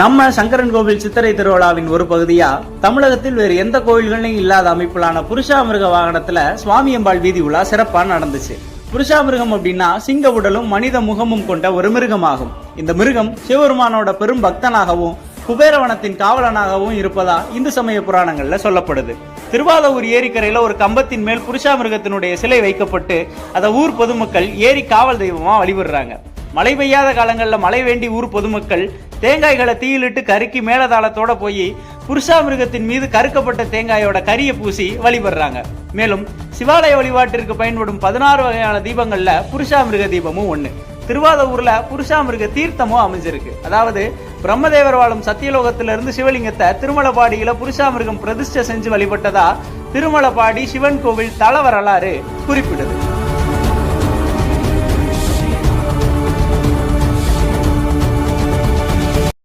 நம்ம சங்கரன் கோவில் சித்திரை திருவிழாவின் ஒரு பகுதியா? தமிழகத்தில் வேறு எந்த கோயில்களையும் இல்லாத அமைப்பிலான புருஷாமிருக வாகனத்துல சுவாமியம்பாள் வீதி உலா சிறப்பா நடந்துச்சு. புருஷாமிருகம் அப்படின்னா சிங்க உடலும் மனித முகமும் கொண்ட ஒரு மிருகமாகும். இந்த மிருகம் சிவபெருமானோட பெரும் பக்தனாகவும் குபேரவனத்தின் காவலனாகவும் இருப்பதா இந்து சமய புராணங்கள்ல சொல்லப்படுது. திருவாதவூர் ஏரிக்கரையில ஒரு கம்பத்தின் மேல் புருஷாமிருகத்தினுடைய சிலை வைக்கப்பட்டு அதை ஊர் பொதுமக்கள் ஏரி காவல் தெய்வமா வழிபடுறாங்க. மழை பெய்யாத காலங்களில் மழை வேண்டி ஊர் பொதுமக்கள் தேங்காய்களை தீயிலிட்டு கருக்கி மேலதாளத்தோட போய் புருஷா மிருகத்தின் மீது கருக்கப்பட்ட தேங்காயோட கரியை பூசி வழிபடுறாங்க. மேலும் சிவாலய வழிபாட்டிற்கு பயன்படும் பதினாறு வகையான தீபங்கள்ல புருஷாமிருக தீபமும் ஒன்று திருவாதூர்ல புருஷாமிருக தீர்த்தமும் அமைஞ்சிருக்கு. அதாவது பிரம்மதேவர் வாழும் சத்தியலோகத்திலிருந்து சிவலிங்கத்தை திருமலபாடியில புருஷாமிருகம் பிரதிஷ்டை செஞ்சு வழிபட்டதா திருமலபாடி சிவன் கோவில் தல வரலாறு குறிப்பிடுது.